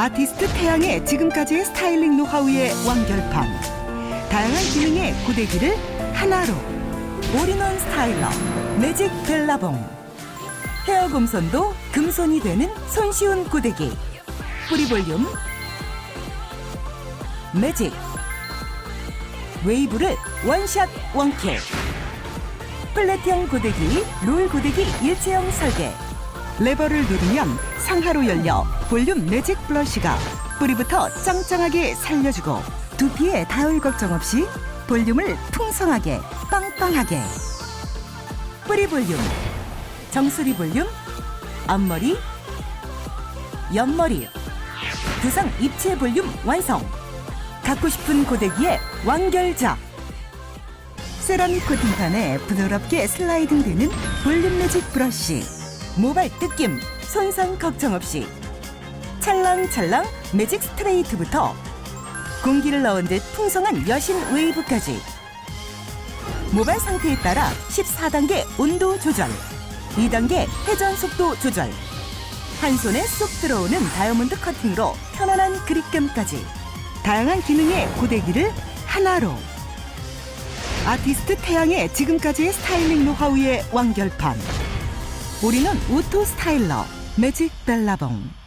아티스트 태양의 지금까지의 스타일링 노하우의 완결판. 다양한 기능의 고데기를 하나로. 올인원 스타일러 매직 벨라봉. 헤어 금손도 금손이 되는 손쉬운 고데기. 뿌리 볼륨. 매직. 웨이브를 원샷 원킬. 플랫형 고데기 롤 고데기 일체형 설계 레버를 누르면 상하로 열려 볼륨 매직 블러쉬가 뿌리부터 짱짱하게 살려주고 두피에 닿을 걱정 없이 볼륨을 풍성하게 빵빵하게. 뿌리 볼륨 정수리 볼륨 앞머리 옆머리. 두상 입체 볼륨 완성. 갖고 싶은 고데기의 완결작. 세라믹 코팅판에 부드럽게 슬라이딩 되는 볼륨 매직 브러쉬 모발 뜯김 손상 걱정 없이. 찰랑찰랑 매직 스트레이트부터 공기를 넣은 듯 풍성한 여신 웨이브까지. 모발 상태에 따라 14단계 온도 조절 2단계 회전 속도 조절 한 손에 쏙 들어오는 다이아몬드 커팅으로 편안한 그립감까지. 다양한 기능의 고데기를 하나로. 아티스트 태양의 지금까지의 스타일링 노하우의 완결판 올인원 오토 스타일러 매직 벨라봉